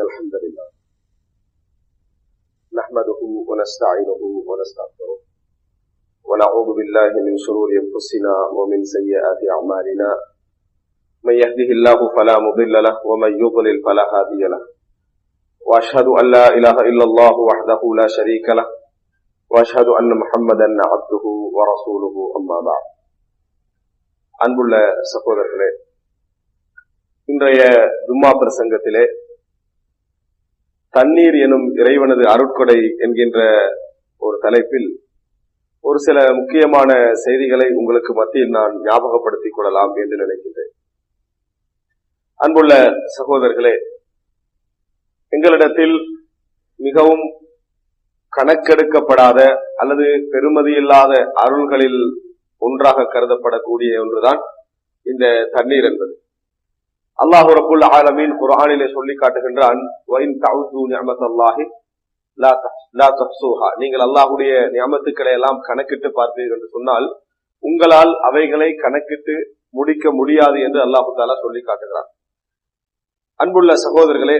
الحمد لله نحمده ونستعينه ونستغفره ونعوذ بالله من شرور انفسنا ومن سيئات اعمالنا من يهده الله فلا مضل له ومن يضلل فلا هادي له واشهد ان لا اله الا الله وحده لا شريك له واشهد ان محمدا عبده ورسوله اما بعد அன்புள்ள சகோதரர்களே இன்றைய தும்மா பிரசங்கத்திலே தண்ணீர் எனும் இறைவனது அருட்கொடை என்கின்ற ஒரு தலைப்பில் ஒரு சில முக்கியமான செய்திகளை உங்களுக்கு மத்தியில் நான் ஞாபகப்படுத்திக் கொள்ளலாம் என்று நினைக்கின்றேன். அன்புள்ள சகோதரர்களே எங்களிடத்தில் மிகவும் கணக்கெடுக்கப்படாத அல்லது பெருமதியில்லாத அருள்களில் ஒன்றாக கருதப்படக்கூடிய ஒன்றுதான் இந்த தண்ணீர் என்பது. அல்லாஹு ரபுல் ஆலமீன் குரானிலே சொல்லி காட்டுகின்றான் நீங்கள் அல்லாஹுடைய நியமத்துக்களை எல்லாம் கணக்கிட்டு பார்த்தீர்கள் என்று சொன்னால் உங்களால் அவைகளை கணக்கிட்டு முடிக்க முடியாது என்று அல்லாஹு தாலா சொல்லி காட்டுகிறான். அன்புள்ள சகோதரர்களே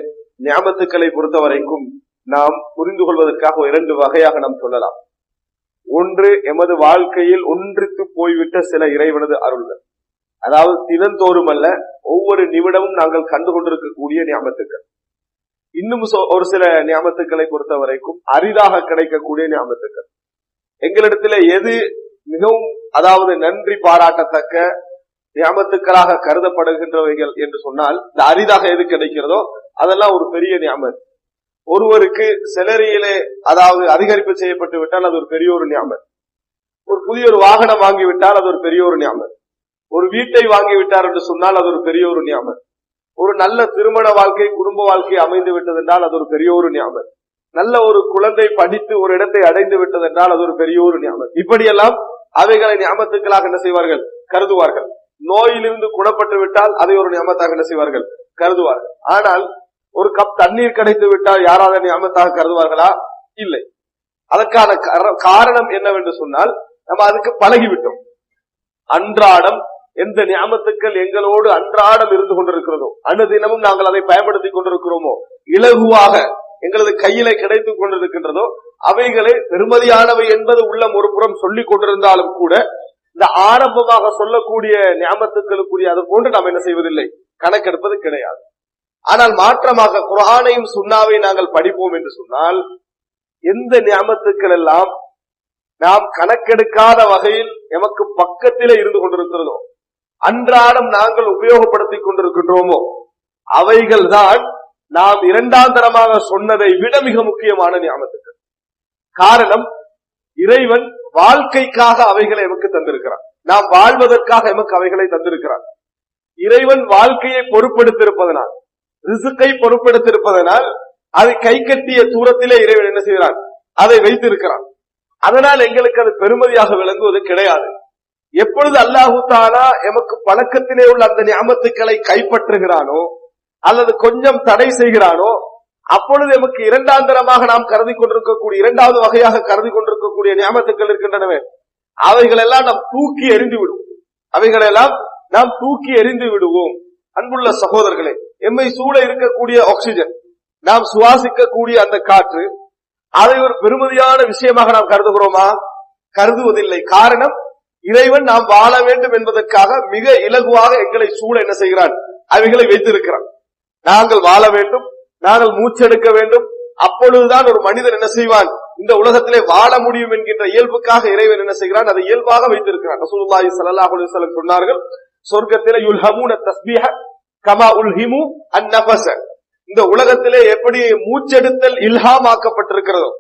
ஞாபத்துக்களை பொறுத்த வரைக்கும் நாம் புரிந்து கொள்வதற்காக இரண்டு வகையாக நாம் சொல்லலாம். ஒன்று எமது வாழ்க்கையில் ஒன்றித்து போய்விட்ட சில இறைவனது அருள்கள். அதாவது தினந்தோறும் அல்ல ஒவ்வொரு நிமிடமும் நாங்கள் கண்டு கொண்டிருக்கக்கூடிய ஞாபகத்துக்கள். இன்னும் ஒரு சில ஞாபகத்துக்களை பொறுத்த வரைக்கும் அரிதாக கிடைக்கக்கூடிய ஞாபகத்துக்கள். எங்களிடத்துல எது மிகவும் அதாவது நன்றி பாராட்டத்தக்க ஞாபகத்துக்களாக கருதப்படுகின்றவைகள் என்று சொன்னால் இந்த அரிதாக எது கிடைக்கிறதோ அதெல்லாம் ஒரு பெரிய ஞாபகம். ஒருவருக்கு செலரியிலே அதாவது அதிகரிப்பு செய்யப்பட்டு விட்டால் அது ஒரு பெரிய ஒரு ஞாபகம். ஒரு புதிய ஒரு வாகனம் வாங்கிவிட்டால் அது ஒரு பெரிய ஒரு ஞாபகம். ஒரு வீட்டை வாங்கி விட்டார் என்று சொன்னால் அது ஒரு பெரிய ஒரு ஞாபகம் ஒரு நல்ல திருமண வாழ்க்கை குடும்ப வாழ்க்கை அமைந்து விட்டது என்றால் அது ஒரு பெரிய ஒரு ஞாபகம் நல்ல ஒரு குழந்தை படித்து ஒரு இடத்தை அடைந்து விட்டது என்றால் அது ஒரு பெரிய ஒரு ஞாபகம் இப்படியெல்லாம் அவைகளை ஞாபகத்துக்களாக என்ன செய்வார்கள்? கருதுவார்கள். நோயிலிருந்து குணப்பட்டு விட்டால் அதை ஒரு ஞாபகத்தாக என்ன செய்வார்கள்? கருதுவார்கள். ஆனால் ஒரு கப் தண்ணீர் கிடைத்து விட்டால் யாராவது ஞாபகத்தாக கருதுவார்களா? இல்லை. அதற்கான காரணம் என்னவென்று சொன்னால் நம்ம அதுக்கு பழகிவிட்டோம். அன்றாடம் எந்த ஞாபகத்துக்கள் எங்களோடு அன்றாடம் இருந்து கொண்டிருக்கிறதோ அனுதினமும் நாங்கள் அதை பயன்படுத்தி கொண்டிருக்கிறோமோ இலகுவாக எங்களது கையில கிடைத்துக் கொண்டிருக்கின்றதோ அவைகளை பெருமதியானவை என்பது உள்ளம் ஒரு புறம் சொல்லிக் கொண்டிருந்தாலும் கூட இந்த ஆரம்பமாக சொல்லக்கூடிய ஞாபகத்துக்களுக்குரிய அது போன்று நாம் என்ன செய்வதில்லை. கணக்கெடுப்பது கிடையாது. ஆனால் மாற்றமாக குரானையும் சுண்ணாவை நாங்கள் படிப்போம் என்று சொன்னால் எந்த ஞாபகத்துக்கள் எல்லாம் நாம் கணக்கெடுக்காத வகையில் எமக்கு பக்கத்திலே இருந்து கொண்டிருக்கிறதோ அன்றாடம் நாங்கள் உபயோகப்படுத்திக் கொண்டிருக்கின்றோமோ? அவைகள் தான் நாம் இரண்டாம் தரமாக சொன்னதை விட மிக முக்கியமான ஞாபகத்துக்கு காரணம் இறைவன் வாழ்க்கைக்காக அவைகளை எமக்கு தந்திருக்கிறான். நாம் வாழ்வதற்காக எமக்கு அவைகளை தந்திருக்கிறான். இறைவன் வாழ்க்கையை பொறுப்பெடுத்திருப்பதனால் ரிசுக்கை பொறுப்பெடுத்திருப்பதனால் அதை கை கட்டிய தூரத்திலே இறைவன் என்ன செய்கிறான்? அதை வைத்திருக்கிறான். அதனால் எங்களுக்கு அது பெருமதியாக விளங்குவது கிடையாது. எப்பொழுது அல்லாஹு தாலா எமக்கு பழக்கத்திலே உள்ள அந்த நியமத்துக்களை கைப்பற்றுகிறானோ அல்லது கொஞ்சம் தடை செய்கிறானோ அப்பொழுது எமக்கு இரண்டாம் தரமாக நாம் கருதி கொண்டிருக்கக்கூடிய இரண்டாவது வகையாக கருதி கொண்டிருக்கக்கூடிய ஞாபகத்துக்கள் இருக்கின்றனவே அவைகளெல்லாம் நாம் தூக்கி எறிந்து விடுவோம். அவைகளெல்லாம் நாம் தூக்கி எறிந்து விடுவோம். அன்புள்ள சகோதரர்களே எம்மை சூழ இருக்கக்கூடிய ஆக்சிஜன் நாம் சுவாசிக்கக்கூடிய அந்த காற்று அதை ஒரு பெருமதியான விஷயமாக நாம் கருதுகிறோமா? கருதுவதில்லை. காரணம் இறைவன் நாம் வாழ வேண்டும் என்பதற்காக மிக இலகுவாக எங்களை சூழ என்ன செய்கிறான்? அவைகளை வைத்திருக்கிறான். நாங்கள் வாழ வேண்டும் நாங்கள் மூச்செடுக்க வேண்டும். அப்பொழுதுதான் ஒரு மனிதன் என்ன செய்வான்? இந்த உலகத்திலே வாழ முடியும் என்கின்ற இயல்புக்காக இறைவன் என்ன செய்கிறான்? அதை இயல்பாக வைத்திருக்கிறான். ரசூலுல்லாஹி ஸல்லல்லாஹு அலைஹி வஸல்லம் சொன்னார்கள் சொர்க்கத்திலே யுல்ஹமூன தஸ்பீஹ கமா உல்ஹிமு அந்நஃபஸ. இந்த உலகத்திலே எப்படி மூச்செடுத்தல் இல்ஹாமாக்கப்பட்டிருக்கிறதோ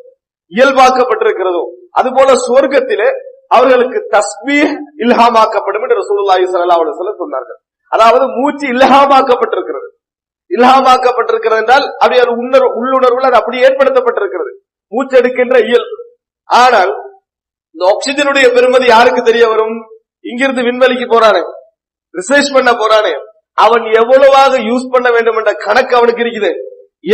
இயல்பாக்கப்பட்டிருக்கிறதோ அதுபோல சுவர்க்கத்திலே அவர்களுக்கு தஸ்மீ இல்ஹாமாக்கப்படும் என்று ரசூலுல்லாஹி ஸல்லல்லாஹு அலைஹி வஸல்லம் சொன்னார்கள். அதாவது மூச்சு இல்ஹாமாக்கப்பட்டிருக்கிறது. இல்ஹாமாக்கப்பட்டிருக்கிறது என்றால் அப்படி அது உணர்வு உள்ளுணர்வுல அது அப்படி ஏற்படுத்தப்பட்டிருக்கிறது. மூச்செடுக்கின்ற இயல்பு ஆனால் இந்த ஆக்சிஜனுடைய பெருமதி யாருக்கு தெரிய வரும்? இங்கிருந்து விண்வெளிக்கு போறானே. ரிசர்ச் பண்ண போறானே. அவன் எவ்வளவாக யூஸ் பண்ண வேண்டும் என்ற கணக்கு அவனுக்கு இருக்குது.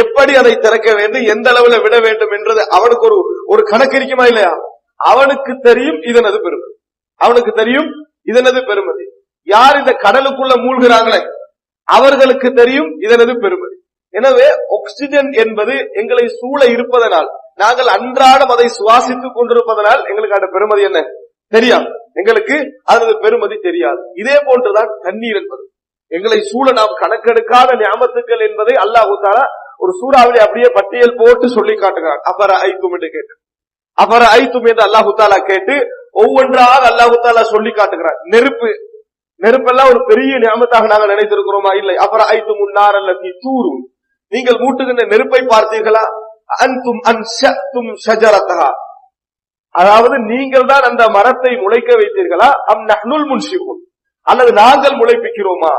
எப்படி அதை திறக்க வேண்டும்? எந்த அளவுல விட வேண்டும் என்றது அவனுக்கு ஒரு ஒரு கணக்கு இருக்குமா இல்லையா? அவனுக்கு தெரியும் இதனது பெருமதி அவனுக்கு தெரியும் இதனது பெருமதி யார் இந்த கடலுக்குள்ள மூழ்கிறாங்களே அவர்களுக்கு தெரியும் இதனது பெருமதி எனவே ஆக்சிஜன் என்பது எங்களை சூழ இருப்பதனால் நாங்கள் அன்றாடம் அதை சுவாசித்துக் கொண்டிருப்பதனால் எங்களுக்கு அந்த பெருமதி என்ன? தெரியாது. எங்களுக்கு அதனது பெருமதி தெரியாது. இதே போன்றுதான் தண்ணீர் என்பது. எங்களை சூழ நாம் கணக்கெடுக்காத ஞாபகத்துக்கள் என்பதை அல்லாஹு ஒரு சூறாவிலே அப்படியே பட்டியல் போட்டு சொல்லி காட்டுகிறார் அபர ஐக்கும் என்று கேட்டு அப்புறம் ஐத்து மீது அல்லாஹு தாலா கேட்டு ஒவ்வொன்றாக அல்லாஹு தாலா சொல்லி காட்டுகிறார். நெருப்பு. நெருப்பெல்லாம் ஒரு பெரிய நியமத்தாக நாங்கள் நினைத்திருக்கிறோமா? இல்லை. அப்புறம் ஐத்து முன்னார் அல்லது தூரும். நீங்கள் மூட்டுகின்ற நெருப்பை பார்த்தீர்களா? அன்தும் அன்சத்தும் ஷஜரத்தஹா. அதாவது நீங்கள் தான் அந்த மரத்தை முளைக்க வைத்தீர்களா? அம் நஹ்னுல் முன்ஷிபுன் அல்லது நாங்கள் முளைப்பிக்கிறோமா?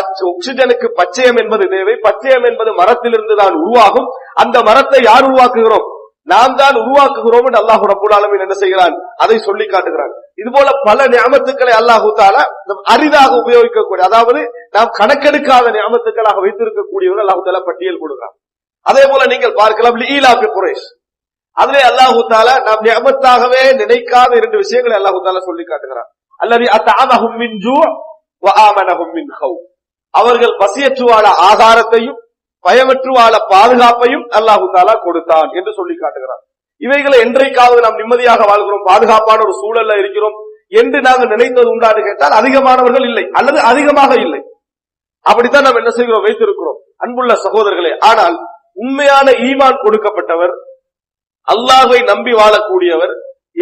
ஆக்சிஜனுக்கு பச்சையம் என்பது தேவை. பச்சையம் என்பது மரத்திலிருந்து தான் உருவாகும். அந்த மரத்தை யார் உருவாக்குகிறோம்? நாம் தான் உருவாக்குகிறோம் என்று அல்லாஹு ரபுல் என்ன செய்கிறான்? அதை சொல்லி காட்டுகிறான். இது போல பல ஞாபகத்துக்களை அல்லாஹு தாலா அரிதாக உபயோகிக்கக்கூடிய அதாவது நாம் கணக்கெடுக்காத ஞாபகத்துக்களாக வைத்திருக்கக்கூடியவர்கள் அல்லாஹு தாலா பட்டியல் கொடுக்கிறான். அதே போல நீங்கள் பார்க்கலாம் லீலாபி குரேஷ் அதுவே அல்லாஹு தாலா நாம் ஞாபகத்தாகவே நினைக்காத இரண்டு விஷயங்களை அல்லாஹு தாலா சொல்லி காட்டுகிறான். அல்லது அத்தாமஹும் மின் ஜூ வஆமனஹும் மின் ஹவ் அவர்கள் பசியற்று ஆகாரத்தையும் பயமற்று வாழ பாதுகாப்பையும் அல்லாஹு தாலா கொடுத்தான் என்று சொல்லி காட்டுகிறான் இவைகளை என்றைக்காவது நாம் நிம்மதியாக வாழ்கிறோம் பாதுகாப்பான ஒரு சூழல்ல இருக்கிறோம் என்று நாங்கள் நினைத்தது உண்டான்னு கேட்டால் அதிகமானவர்கள் இல்லை அல்லது அதிகமாக இல்லை. அப்படித்தான் நாம் என்ன செய்கிறோம் வைத்திருக்கிறோம். அன்புள்ள சகோதரர்களே ஆனால் உண்மையான ஈமான் கொடுக்கப்பட்டவர் அல்லாஹை நம்பி வாழக்கூடியவர்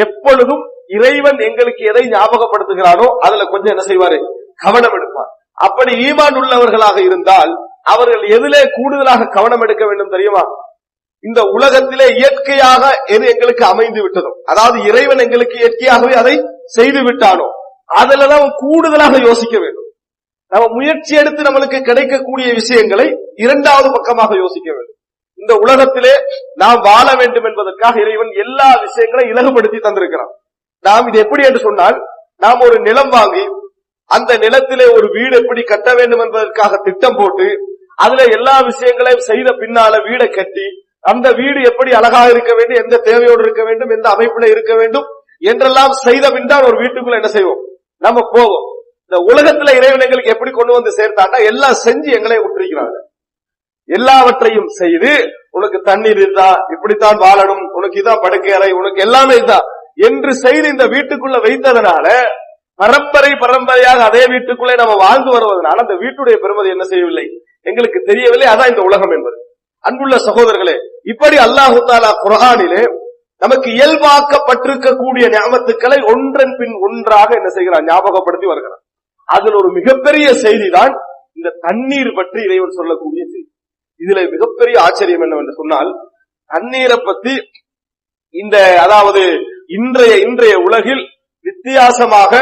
எப்பொழுதும் இறைவன் எங்களுக்கு எதை ஞாபகப்படுத்துகிறானோ அதுல கொஞ்சம் என்ன செய்வாரு? கவனம் எடுப்பார். அப்படி ஈமான் உள்ளவர்களாக இருந்தால் அவர்கள் எதிலே கூடுதலாக கவனம் எடுக்க வேண்டும் தெரியுமா? இந்த உலகத்திலே இயற்கையாக எது எங்களுக்கு அமைந்து விட்டதோ அதாவது இறைவன் எங்களுக்கு இயற்கையாகவே அதை செய்து விட்டானோ அதுலதான் கூடுதலாக யோசிக்க வேண்டும். நம்ம முயற்சி எடுத்து நம்மளுக்கு கிடைக்கக்கூடிய விஷயங்களை இரண்டாவது பக்கமாக யோசிக்க வேண்டும். இந்த உலகத்திலே நாம் வாழ வேண்டும் என்பதற்காக இறைவன் எல்லா விஷயங்களையும் இலகுபடுத்தி தந்திருக்கிறான். நாம் இது எப்படி என்று சொன்னால் நாம் ஒரு நிலம் வாங்கி அந்த நிலத்திலே ஒரு வீடு எப்படி கட்ட வேண்டும் என்பதற்காக திட்டம் போட்டு அதுல எல்லா விஷயங்களையும் செய்த பின்னால வீடை கட்டி அந்த வீடு எப்படி அழகாக இருக்க வேண்டும் எந்த தேவையோடு இருக்க வேண்டும் எந்த அமைப்புல இருக்க வேண்டும் என்றெல்லாம் செய்த பின் தான் ஒரு வீட்டுக்குள்ள என்ன செய்வோம்? நம்ம போவோம். இந்த உலகத்துல இறைவன் எங்களுக்கு எப்படி கொண்டு வந்து சேர்த்தாண்டா எல்லாம் செஞ்சு எங்களை விட்டுருக்கிறாங்க. எல்லாவற்றையும் செய்து உனக்கு தண்ணீர் இருந்தா இப்படித்தான் வாழணும் உனக்கு இதான் படுக்கை அறை உனக்கு எல்லாமே இதுதான் என்று செய்து இந்த வீட்டுக்குள்ள வைத்ததனால பரம்பரை பரம்பரையாக அதே வீட்டுக்குள்ளே நம்ம வாழ்ந்து வருவதனால அந்த வீட்டுடைய பெருமதி என்ன செய்யவில்லை? எங்களுக்கு தெரியவில்லை. அதான் இந்த உலகம் என்பது. அன்புள்ள சகோதரர்களே இப்படி அல்லாஹு தாலா குரானிலே நமக்கு இயல்பாக்கப்பட்டிருக்கக்கூடிய ஞாபகத்துக்களை ஒன்றன் பின் ஒன்றாக என்ன செய்கிறான் ஞாபகப்படுத்தி வருகிறான். அதில் ஒரு மிகப்பெரிய செய்தி தான் இந்த தண்ணீர் பற்றி இறைவன் சொல்லக்கூடிய செய்தி. இதுல மிகப்பெரிய ஆச்சரியம் என்னவென்று சொன்னால் தண்ணீரை பத்தி இந்த அதாவது இன்றைய இன்றைய உலகில் வித்தியாசமாக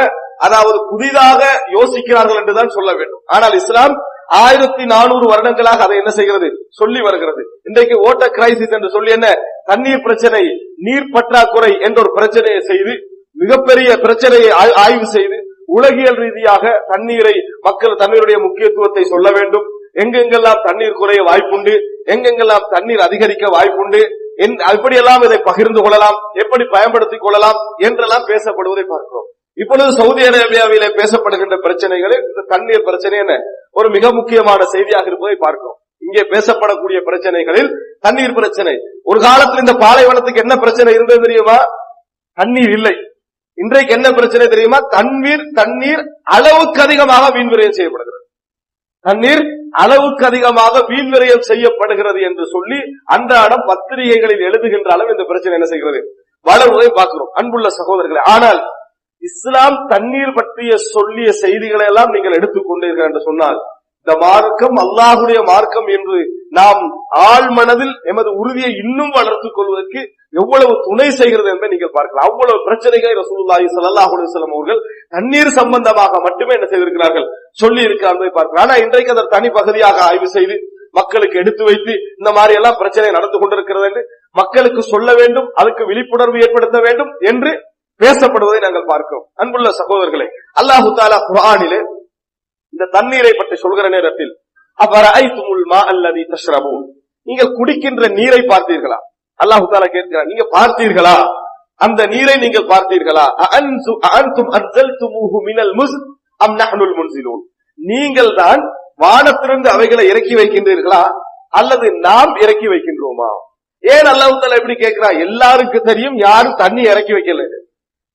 அதாவது புதிதாக யோசிக்கிறார்கள் என்றுதான் சொல்ல வேண்டும். ஆனால் இஸ்லாம் ஆயிரத்தி நானூறு வருடங்களாக அதை என்ன செய்கிறது? சொல்லி வருகிறது. இன்றைக்கு ஓட்ட கிரைசிஸ் என்று சொல்லி என்ன? தண்ணீர் பிரச்சனை நீர் பற்றாக்குறை என்ற ஒரு பிரச்சனையை செய்து மிகப்பெரிய பிரச்சனையை ஆய்வு செய்து உலகியல் ரீதியாக தண்ணீரை மக்கள் தண்ணீருடைய முக்கியத்துவத்தை சொல்ல வேண்டும். எங்கெங்கெல்லாம் தண்ணீர் குறைய வாய்ப்புண்டு எங்கெங்கெல்லாம் தண்ணீர் அதிகரிக்க வாய்ப்புண்டு என்- எப்படியெல்லாம் இதை பகிர்ந்து கொள்ளலாம் எப்படி பயன்படுத்திக் கொள்ளலாம் என்றெல்லாம் பேசப்படுவதை பார்க்கிறோம். இப்பொழுது சவுதி அரேபியாவிலே பேசப்படுகின்ற பிரச்சனைகளை இந்த தண்ணீர் பிரச்சனை என்ன? ஒரு மிக முக்கியமான செய்தியாக இருப்பதை பார்க்கிறோம். இங்கே பேசப்படக்கூடிய பிரச்சனைகளில் தண்ணீர் பிரச்சனை. ஒரு காலத்தில் இந்த பாலைவனத்துக்கு என்ன பிரச்சனை இருந்தது தெரியுமா? தண்ணீர் இல்லை. இன்றைக்கு என்ன பிரச்சனை தெரியுமா? தண்ணீர் தண்ணீர் அளவுக்கு அதிகமாக வீண் விரயம் செய்யப்படுகிறது. தண்ணீர் அளவுக்கு அதிகமாக வீண் விரயம் செய்யப்படுகிறது என்று சொல்லி அன்றாடம் பத்திரிகைகளில் எழுதுகின்ற அளவு இந்த பிரச்சனை என்ன செய்கிறது? வளர்வதை பார்க்கிறோம். அன்புள்ள சகோதரர்களை ஆனால் இஸ்லாம் தண்ணீர் பற்றிய சொல்லிய செய்திகளை எல்லாம் நீங்கள் எடுத்துக்கொண்டீர்கள் என்று சொன்னால் இந்த மார்க்கம் அல்லாஹுடைய மார்க்கம் என்று நாம் ஆள் மனதில் எமது உறுதியை இன்னும் வளர்த்துக் கொள்வதற்கு எவ்வளவு துணை செய்கிறது என்பதை நீங்கள் பார்க்கலாம். அவ்வளவு பிரச்சனைகளை ரசூல்லாஹி ஸல்லல்லாஹு அலுவலம் அவர்கள் தண்ணீர் சம்பந்தமாக மட்டுமே என்ன செய்திருக்கிறார்கள்? சொல்லி இருக்கிறார்கள் பார்க்கலாம். ஆனா இன்றைக்கு அதன் தனி பகுதியாக ஆய்வு செய்து மக்களுக்கு எடுத்து வைத்து இந்த மாதிரி எல்லாம் பிரச்சனை நடந்து கொண்டிருக்கிறது என்று மக்களுக்கு சொல்ல வேண்டும் அதுக்கு விழிப்புணர்வு ஏற்படுத்த வேண்டும் என்று பேசப்படுவதை நாங்கள் பார்க்கிறோம். அன்புள்ள சகோதரர்களே அல்லாஹு தாலா குரானிலே இந்த தண்ணீரை பற்றி சொல்கிற நேரத்தில் அபரைத்துமுல் மா நீங்கள் குடிக்கின்ற நீரை பார்த்தீர்களா? அல்லாஹு தாலா கேட்கிறார் நீங்க பார்த்தீர்களா? அந்த நீரை நீங்கள் பார்த்தீர்களா? முஸ் அம் நீங்கள் தான் வானத்திலிருந்து அவைகளை இறக்கி வைக்கின்றீர்களா? அல்லது நாம் இறக்கி வைக்கின்றோமா? ஏன் அல்லாஹால எப்படி கேட்கிறா எல்லாருக்கும் தெரியும் யாரும் தண்ணி இறக்கி வைக்கல.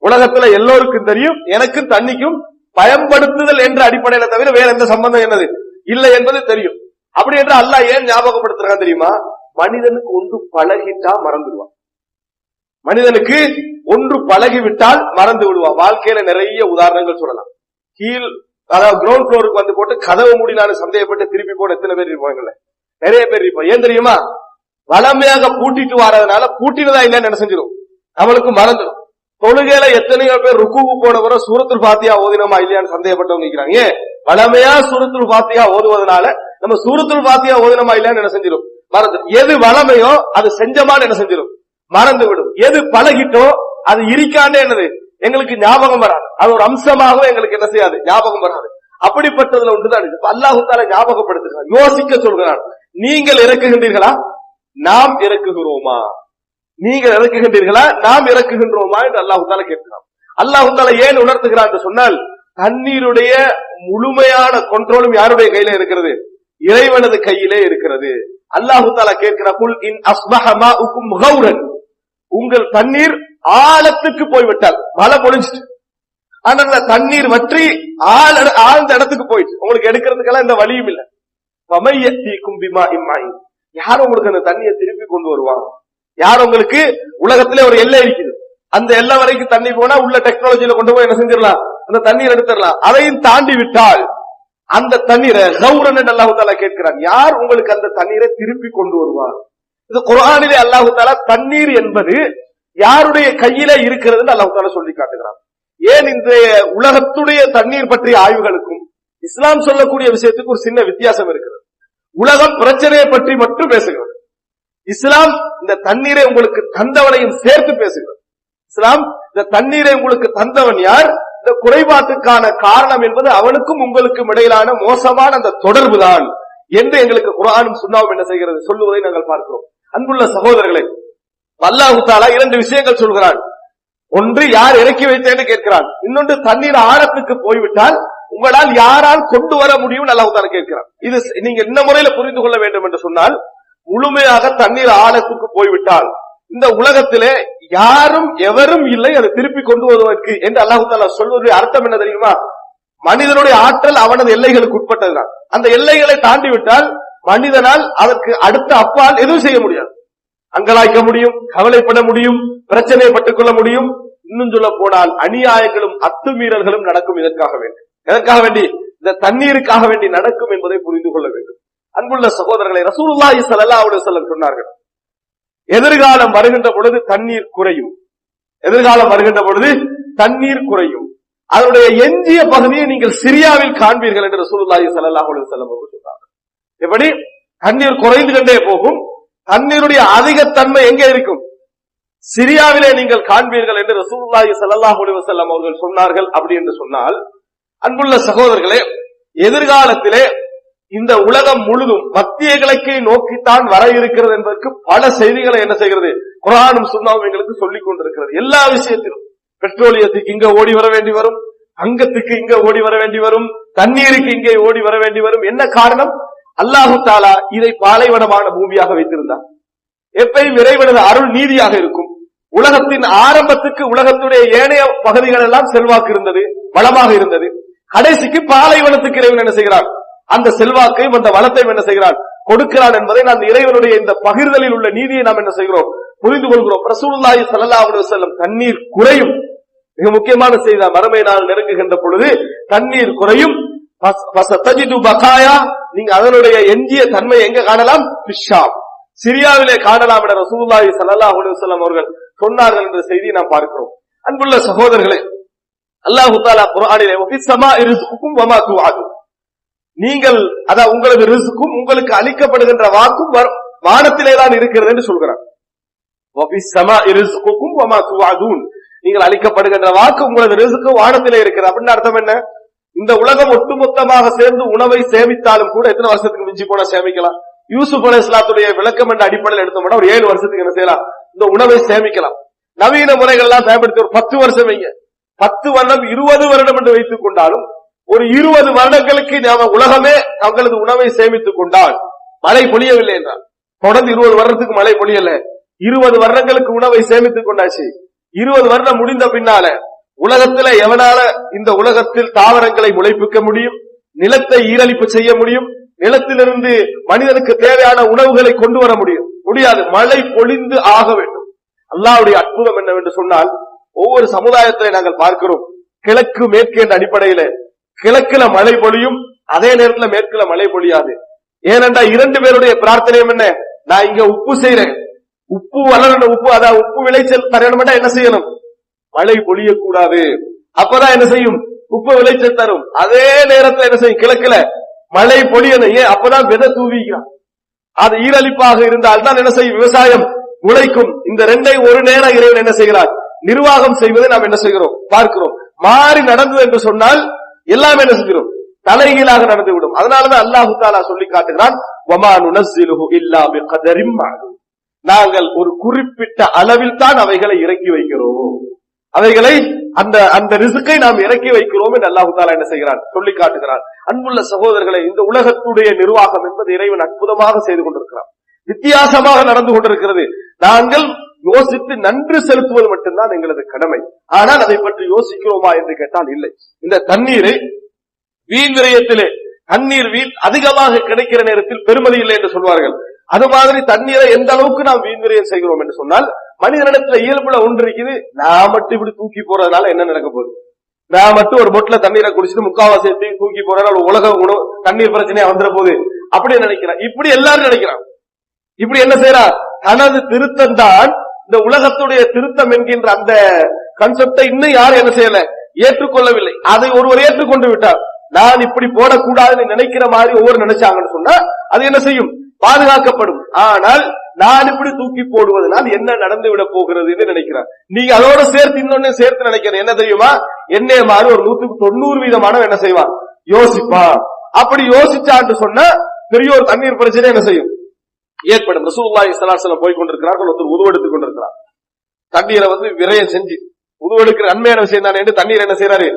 உலகத்துல எல்லோருக்கும் தெரியும் எனக்கும் தண்ணிக்கும் பயன்படுத்துதல் என்ற அடிப்படையில தவிர வேற எந்த சம்பந்தம் என்னது? இல்லை என்பது தெரியும். அப்படி என்று அல்லாஹ் ஏன் ஞாபகப்படுத்துறான் தெரியுமா? மனிதனுக்கு ஒன்று பழகிட்டா மறந்துடுவான் மனிதனுக்கு ஒன்று பழகிவிட்டால் மறந்து விடுவான். வாழ்க்கையில நிறைய உதாரணங்கள் சொல்லலாம். கீழ் அதாவது கிரவுண்ட் ஃபுளோருக்கு வந்து போட்டு கதவு மூடினாலும் சந்தேகப்பட்டு திருப்பி போட எத்தனை பேர் இருப்பாங்கல்ல நிறைய பேர் இருப்போம் ஏன் தெரியுமா? வளமையாக பூட்டிட்டு வரதுனால பூட்டினதா இல்லைன்னு என்ன செஞ்சிடும் அவளுக்கு மறந்துடும். தொழுகையில எத்தனையோ பேர் ருக்குவுக்கு போனவரை சூரத்துல் பாத்தியா ஓதினமா இல்லையான்னு சந்தேகப்பட்டவங்க இருக்கிறாங்க ஏன்? வளமையா சூரத்துல் பாத்தியா ஓதுவதனால நம்ம சூரத்துல் பாத்தியா ஓதினமா இல்லையான்னு என்ன செஞ்சிடும் மறந்து எது வளமையோ அது செஞ்சமான்னு என்ன செஞ்சிடும் மறந்து விடும் எது பழகிட்டோ அது இருக்காண்டே என்னது? எங்களுக்கு ஞாபகம் வராது. அது ஒரு அம்சமாகவும் எங்களுக்கு என்ன செய்யாது? ஞாபகம் வராது. அப்படிப்பட்டதுல ஒன்றுதான் இது. ஞாபகப்படுத்துகிறான். யோசிக்க சொல்கிறான். நீங்கள் இறக்குகின்றீர்களா? நாம் இறக்குகிறோமா? நீங்கள் இறக்குகின்றீர்களா? நாம் இறக்குகின்றோமா என்று அல்லாஹு தாலா கேட்கிறான். அல்லாஹு ஏன் உணர்த்துகிறான் என்று சொன்னால் தண்ணீருடைய முழுமையான கண்ட்ரோலும் யாருடைய கையில இருக்கிறது? இறைவனது கையிலே இருக்கிறது. அல்லாஹு தாலா கேட்கிற புல் இன் அஸ்மஹமா உக்கும் கௌரன். உங்கள் தண்ணீர் ஆழத்துக்கு போய்விட்டால் மழை பொழிஞ்சிட்டு. ஆனா அந்த தண்ணீர் வற்றி ஆழ ஆழ்ந்த இடத்துக்கு போயிடுச்சு உங்களுக்கு எடுக்கிறதுக்கெல்லாம் இந்த வழியும் இல்ல. பமையத்தி கும்பிமா இம்மாயி யார் உங்களுக்கு அந்த தண்ணியை திருப்பி கொண்டு வருவாங்க யார் உங்களுக்கு உலகத்துல ஒரு எல்லை இருக்குது அந்த எல்லை வரைக்கும் தண்ணி போனா உள்ள டெக்னாலஜியில கொண்டு போய் என்ன செஞ்சிடலாம்? அந்த தண்ணீர் எடுத்துடலாம். அதையும் தாண்டி விட்டால் அந்த தண்ணீரை கௌரன் அல்லாஹு தாலா கேட்கிறான். யார் உங்களுக்கு அந்த தண்ணீரை திருப்பி கொண்டு வருவார்? இது குரானிலே அல்லாஹு தாலா தண்ணீர் என்பது யாருடைய கையில இருக்கிறதுன்னு அல்லாஹு தாலா சொல்லி காட்டுகிறான். ஏன் இந்த உலகத்துடைய தண்ணீர் பற்றிய ஆய்வுகளுக்கும் இஸ்லாம் சொல்லக்கூடிய விஷயத்துக்கு ஒரு சின்ன வித்தியாசம் இருக்கிறது. உலகம் பிரச்சனையை பற்றி மட்டும் பேசுகிறது. இஸ்லாம் இந்த தண்ணீரை உங்களுக்கு தந்தவனையும் சேர்த்து பேசுகிறது. இஸ்லாம் இந்த தண்ணீரை உங்களுக்கு தந்தவன் யார்? இந்த குறைபாட்டுக்கான காரணம் என்பது அவனுக்கும் உங்களுக்கும் இடையிலான மோசமான அந்த தொடர்பு தான் என்று எங்களுக்கு குரானும் சுண்ணாவும் என்ன செய்கிறது? சொல்லுவதை நாங்கள் பார்க்கிறோம். அன்புள்ள சகோதரர்களே அல்லாஹு தாலா இரண்டு விஷயங்கள் சொல்கிறான். ஒன்று யார் இறக்கி வைத்தேன்னு கேட்கிறான். இன்னொன்று தண்ணீர் ஆழத்துக்கு போய்விட்டால் உங்களால் யாரால் கொண்டு வர முடியும் அல்லாஹு தாலா கேட்கிறான். இது நீங்க என்ன முறையில புரிந்து கொள்ள வேண்டும் என்று சொன்னால் முழுமையாக தண்ணீர் ஆழத்துக்கு போய்விட்டால் இந்த உலகத்திலே யாரும் எவரும் இல்லை அதை திருப்பி கொண்டு வருவதற்கு என்று அல்லாஹு தாலா சொல்வது அர்த்தம் என்ன தெரியுமா? மனிதனுடைய ஆற்றல் அவனது எல்லைகளுக்கு உட்பட்டதுதான். அந்த எல்லைகளை தாண்டி விட்டால் மனிதனால் அதற்கு அடுத்த அப்பால் எதுவும் செய்ய முடியாது. அங்கலாய்க்க முடியும் கவலைப்பட முடியும் பிரச்சனைப்பட்டுக் கொள்ள முடியும். இன்னும் சொல்ல போனால் அநியாயங்களும் அத்துமீறல்களும் நடக்கும் இதற்காக வேண்டும் எதற்காக வேண்டி? இந்த தண்ணீருக்காக வேண்டி நடக்கும் என்பதை புரிந்து கொள்ள வேண்டும். அன்புள்ள சகோதரர்களை ரசூலுல்லாஹி சல்லா அலைஹி சொன்னார்கள் எதிர்காலம் வருகின்ற பொழுது தண்ணீர் குறையும். எதிர்காலம் வருகின்ற பொழுது தண்ணீர் குறையும். அதனுடைய எஞ்சிய பகுதியை நீங்கள் சிரியாவில் காண்பீர்கள் என்று ரசூலுல்லாஹி சல்லா அலைஹி அவர்கள் சொன்னார்கள். எப்படி? தண்ணீர் குறைந்து கொண்டே போகும். தண்ணீருடைய அதிகத்தன்மை எங்கே இருக்கும்? சிரியாவிலே நீங்கள் காண்பீர்கள் என்று ரசூலுல்லாஹி சல்லாஹ் அலைஹி அவர்கள் சொன்னார்கள் அப்படி என்று சொன்னால் அன்புள்ள சகோதரர்களே எதிர்காலத்திலே இந்த உலகம் முழுதும் மத்திய கிழக்கை நோக்கித்தான் வர இருக்கிறது என்பதற்கு பல செய்திகளை என்ன செய்கிறது? குரானும் சுண்ணாவும் எங்களுக்கு சொல்லிக் கொண்டிருக்கிறது. எல்லா விஷயத்திலும். பெட்ரோலியத்துக்கு இங்க ஓடி வர வேண்டி வரும். அங்கத்துக்கு இங்க ஓடி வர வேண்டி வரும். தண்ணீருக்கு இங்கே ஓடி வர வேண்டி வரும். என்ன காரணம்? அல்லாஹு தாலா இதை பாலைவனமான பூமியாக வைத்திருந்தார். எப்பையும் இறைவனது அருள் நீதியாக இருக்கும். உலகத்தின் ஆரம்பத்துக்கு உலகத்துடைய ஏனைய பகுதிகள் எல்லாம் செல்வாக்கு இருந்தது வளமாக இருந்தது. கடைசிக்கு பாலைவனத்துக்கு இறைவன் என்ன செய்கிறான்? அந்த செல்வாக்கையும் அந்த வளத்தையும் என்ன செய்கிறான்? கொடுக்கிறான் என்பதை நாம் இறைவனுடைய இந்த பகிர்தலில் உள்ள நீதியை நாம் என்ன செய்கிறோம்? புரிந்து கொள்கிறோம். ரசூலுல்லாஹி ஸல்லல்லாஹு அலைஹி வஸல்லம் தண்ணீர் குறையும். மிக முக்கியமான செய்தி. மறுமை நாள் நெருங்குகின்ற பொழுது தண்ணீர் குறையும். நீங்க அதனுடைய எஞ்சிய தன்மை எங்க காணலாம்? பிஷாம். சிரியாவிலே காணலாம் என ரசூலுல்லாஹி ஸல்லல்லாஹு அலைஹி வஸல்லம் அவர்கள் சொன்னார்கள் என்ற செய்தியை நாம் பார்க்கிறோம். அன்புள்ள சகோதரர்களே அல்லாஹு தாலா குர்ஆனிலே வஃபிஸ் ஸமாஇ வமா துஆதுன். நீங்கள் அதான் உங்களது ரிஸ்க்கும் உங்களுக்கு அளிக்கப்படுகின்ற வாக்கும் வானத்திலே தான் இருக்கிறது என்று சொல்கிறார். நீங்கள் அளிக்கப்படுகின்ற வாக்கு உங்களது ரிசுக்கு வானத்திலே இருக்கிறது. அப்படின்னு அர்த்தம் என்ன? இந்த உலகம் ஒட்டுமொத்தமாக சேர்ந்து உணவை சேமித்தாலும் கூட எத்தனை வருஷத்துக்கு மிஞ்சி போனா சேமிக்கலாம்? யூசுப் அலி இஸ்லாத்துடைய விளக்கம் என்ற அடிப்படையில் எடுத்தோம்னா ஒரு ஏழு வருஷத்துக்கு என்ன செய்யலாம்? இந்த உணவை சேமிக்கலாம். நவீன முறைகள் எல்லாம் பயன்படுத்தி ஒரு பத்து வருஷம் வைங்க. பத்து வருடம் இருபது வருடம் என்று வைத்துக் கொண்டாலும் ஒரு இருபது வருடங்களுக்கு நாம உலகமே தங்களது உணவை சேமித்துக் கொண்டால் மழை பொழியவில்லை என்றால் தொடர்ந்து இருபது வருடத்துக்கு மழை பொழியல. இருபது வருடங்களுக்கு உணவை சேமித்துக் கொண்டாச்சு. இருபது வருடம் முடிந்த பின்னால உலகத்துல எவனால இந்த உலகத்தில் தாவரங்களை முளைப்பிக்க முடியும் நிலத்தை ஈரழிப்பு செய்ய முடியும் நிலத்திலிருந்து மனிதனுக்கு தேவையான உணவுகளை கொண்டு வர முடியும். முடியாது. மழை பொழிந்து ஆக வேண்டும். அல்லாவுடைய அற்புதம் என்னவென்று சொன்னால் ஒவ்வொரு சமுதாயத்தை நாங்கள் பார்க்கிறோம். கிழக்கு மேற்கு என்ற அடிப்படையில கிழக்குல மழை பொழியும் அதே நேரத்துல மேற்குல மழை பொழியாது. ஏனென்றா இரண்டு பேருடைய பிரார்த்தனையும் என்ன? நான் இங்க உப்பு செய்யறேன் உப்பு வளரணும் உப்பு அதான் உப்பு விளைச்சல் தரணும்னா என்ன செய்யணும்? மழை பொழியக்கூடாது. அப்பதான் என்ன செய்யும்? உப்பு விளைச்சல் தரும். அதே நேரத்துல என்ன செய்யும்? கிழக்குல மழை பொழியணும். ஏன்? அப்பதான் விதை தூவிக்கிறான். அது ஈரழிப்பாக இருந்தால் தான் என்ன செய்யும்? விவசாயம் உழைக்கும். இந்த ரெண்டை ஒரு நேரம் இறைவன் என்ன செய்கிறார்? நிர்வாகம் செய்வதை நாம் என்ன செய்கிறோம்? பார்க்கிறோம். மாறி நடந்தது என்று சொன்னால் எல்லாமே என்ன செய்கிறோம் தலைகீழாக நடந்துவிடும். அதனாலதான் அல்லாஹு தாலா சொல்லி காட்டுகிறான் நாங்கள் ஒரு குறிப்பிட்ட அளவில் தான் அவைகளை இறக்கி வைக்கிறோம். அவைகளை அந்த அந்த ரிசுக்கை நாம் இறக்கி வைக்கிறோம் என்று அல்லாஹு தாலா என்ன செய்கிறான்? சொல்லி காட்டுகிறான். அன்புள்ள சகோதரர்களை இந்த உலகத்துடைய நிர்வாகம் என்பது இறைவன் அற்புதமாக செய்து கொண்டிருக்கிறான். வித்தியாசமாக நடந்து கொண்டிருக்கிறது. நாங்கள் யோசித்து நன்றி செலுத்துவது மட்டும்தான் எங்களது கடமை. ஆனால் அதை பற்றி யோசிக்கிறோமா என்று கேட்டால் இல்லை. இந்த தண்ணீரை வீண் விரயத்திலே தண்ணீர் வீண் அதிகமாக கிடைக்கிற நேரத்தில் பெருமதி இல்லை என்று சொல்வார்கள். அது மாதிரி தண்ணீரை எந்த அளவுக்கு நாம் வீண் விரயம் செய்கிறோம் என்று சொன்னால் மனிதனிடத்துல இயல்புல ஒன்று இருக்குது நான் மட்டும் இப்படி தூக்கி போறதுனால என்ன நடக்க போகுது? நான் மட்டும் ஒரு பொட்டில தண்ணீரை குடிச்சிட்டு முக்காவாசி தூக்கி போறதுனால உலகம் கூட தண்ணீர் பிரச்சனையா வந்துட போகுது. அப்படின்னு நினைக்கிறான். இப்படி எல்லாரும் நினைக்கிறான். இப்படி என்ன செய்யறார் தனது திருத்தம் தான் இந்த உலகத்துடைய திருத்தம் என்கின்ற அந்த கன்செப்டை இன்னும் யாரும் என்ன செய்யல? ஏற்றுக்கொள்ளவில்லை. அதை ஒருவர் ஏற்றுக்கொண்டு விட்டார். நான் இப்படி போடக்கூடாதுன்னு நினைக்கிற மாதிரி ஒவ்வொரு நினைச்சாங்கன்னு சொன்னா அது என்ன செய்யும்? பாதுகாக்கப்படும். ஆனால் நான் இப்படி தூக்கி போடுவதனால் என்ன நடந்து விட போகிறதுன்னு நினைக்கிறேன் நீங்க அதோட சேர்த்து இன்னொன்னு சேர்த்து நினைக்கிறேன். என்ன தெரியுமா? என்னைய மாதிரி ஒரு நூத்துக்கு தொண்ணூறு வீதமானவன் என்ன செய்வான் யோசிப்பான் அப்படி யோசிச்சான்னு சொன்னா பெரிய ஒரு தண்ணீர் பிரச்சனை என்ன செய்யும்? ஏற்படும். ரசூல்லா ஸல்லல்லாஹு போய் கொண்டிருக்கிறார்கள் ஒருத்தர் உருவெடுத்துக் கொண்டிருக்கிறார். தண்ணீரை வந்து விரயம் செஞ்சு உருவெடுக்கிற அண்மையான விஷயம் தானே என்று தண்ணீர் என்ன செய்யறாரு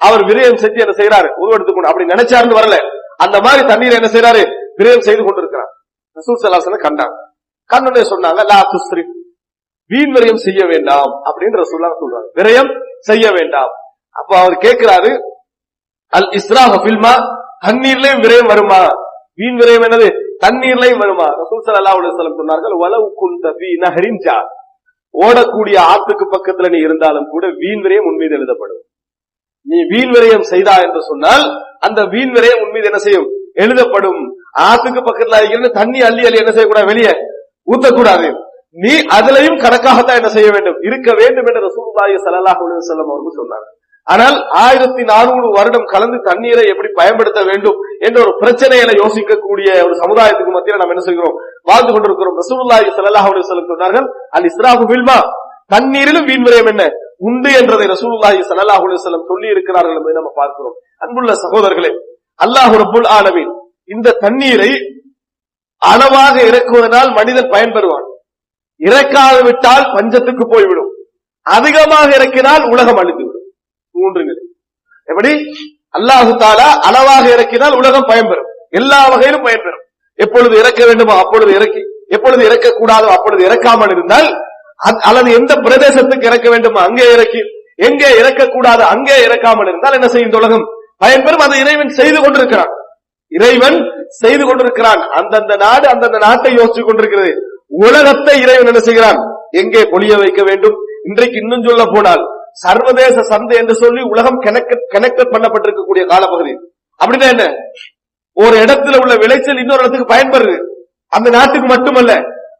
அவர் விரயம் செஞ்சு என்ன செய்யறாரு உருவெடுத்துக் கொண்டு அப்படி நினைச்சாருன்னு வரல. அந்த மாதிரி தண்ணீர் என்ன செய்யறாரு விரயம் செய்து கொண்டிருக்கிறார். ரசூல் ஸல்லல்லாஹு கண்டாங்க கண்ணுனே சொன்னாங்க லா துஸ்ரி வீண் விரயம் செய்ய வேண்டாம் அப்படின்னு ரசூல்லா சொல்றாங்க விரயம் செய்ய வேண்டாம். அப்ப அவர் கேட்கிறாரு அல் இஸ்ரா ஹபில்மா தண்ணீர்லயும் விரயம் வருமா? வீண் விரயம் என்னது? தண்ணீர்லையும் வருமா ரசூல் ஸல்லல்லாஹு அலைஹி வஸல்லம் சொன்னார்கள் வலவு குந்த ஃபீ ஓடக்கூடிய ஆத்துக்கு பக்கத்துல நீ இருந்தாலும் கூட வீண் விரயம் உன் மீது எழுதப்படும். நீ வீண் விரயம் செய்தா என்று சொன்னால் அந்த வீண் விரயம் உன் மீது என்ன செய்யும்? எழுதப்படும். ஆத்துக்கு பக்கத்துல இருக்கிற தண்ணி அள்ளி அள்ளி என்ன செய்யக்கூடாது? வெளியே ஊத்தக்கூடாது. நீ அதுலயும் கணக்காகத்தான் என்ன செய்ய வேண்டும்? இருக்க வேண்டும் என்று ரசூலுல்லாஹி ஸல்லல்லாஹு அலைஹி வஸல்லம் அவர்கள் சொன்னாங்க ஆனால் ஆயிரத்தி நானூறு வருடம் கலந்து தண்ணீரை எப்படி பயன்படுத்த வேண்டும் என்ற ஒரு பிரச்சனையில யோசிக்கக்கூடிய ஒரு சமுதாயத்துக்கு மத்தியில் நாம் என்ன செய்கிறோம் வாழ்ந்து கொண்டிருக்கிறோம். ரசூல்லாஹி சல்லாஹ் அலைஹி வஸல்லம் சொன்னார்கள் அல் இஸ்ராஃபு பில்மா தண்ணீரிலும் வீண் விரயம் என்ன? உண்டு என்றதை ரசூலுல்லாஹி சல்லாஹ் அலைஹி வஸல்லம் சொல்லி இருக்கிறார்கள் என்பதை நம்ம பார்க்கிறோம். அன்புள்ள சகோதரர்களே அல்லாஹ் ரபுல் ஆலமின் இந்த தண்ணீரை அளவாக இறக்குவதனால் மனிதன் பயன்பெறுவான். இறக்காது விட்டால் பஞ்சத்துக்கு போய்விடும். அதிகமாக இறக்கினால் உலகம் அழிந்துவிடும் மூன்று நிலை. எப்படி? அல்லாஹு தாலா அளவாக இறக்கினால் உலகம் பயன்பெறும். எல்லா வகையிலும் பயன்பெறும். எப்பொழுது இறக்க வேண்டுமோ அப்பொழுது இறக்கி எப்பொழுது இறக்க கூடாதோ அப்பொழுது இறக்காமல் இருந்தால் அல்லது எந்த பிரதேசத்துக்கு இறக்க வேண்டுமோ அங்கே இறக்கி எங்கே இறக்கக்கூடாது அங்கே இறக்காமல் இருந்தால் என்ன செய்யும் உலகம்? பயன்பெறும். அதை இறைவன் செய்து கொண்டிருக்கிறான். இறைவன் செய்து கொண்டிருக்கிறான். அந்தந்த நாடு அந்தந்த நாட்டை யோசிச்சு கொண்டிருக்கிறது. உலகத்தை இறைவன் என்ன செய்கிறான்? எங்கே பொழிய வைக்க வேண்டும்? இன்றைக்கு இன்னும் சொல்ல போனால் சர்வதேச சந்தை என்று சொல்லி உலகம் கனெக்ட் பண்ணப்பட்டிருக்கக்கூடிய காலப்பகுதி. அப்படின்னா என்ன? ஒரு இடத்துல உள்ள விளைச்சல் இன்னொரு இடத்துக்கு பயன்படுது. அந்த நாட்டுக்கு மட்டுமல்ல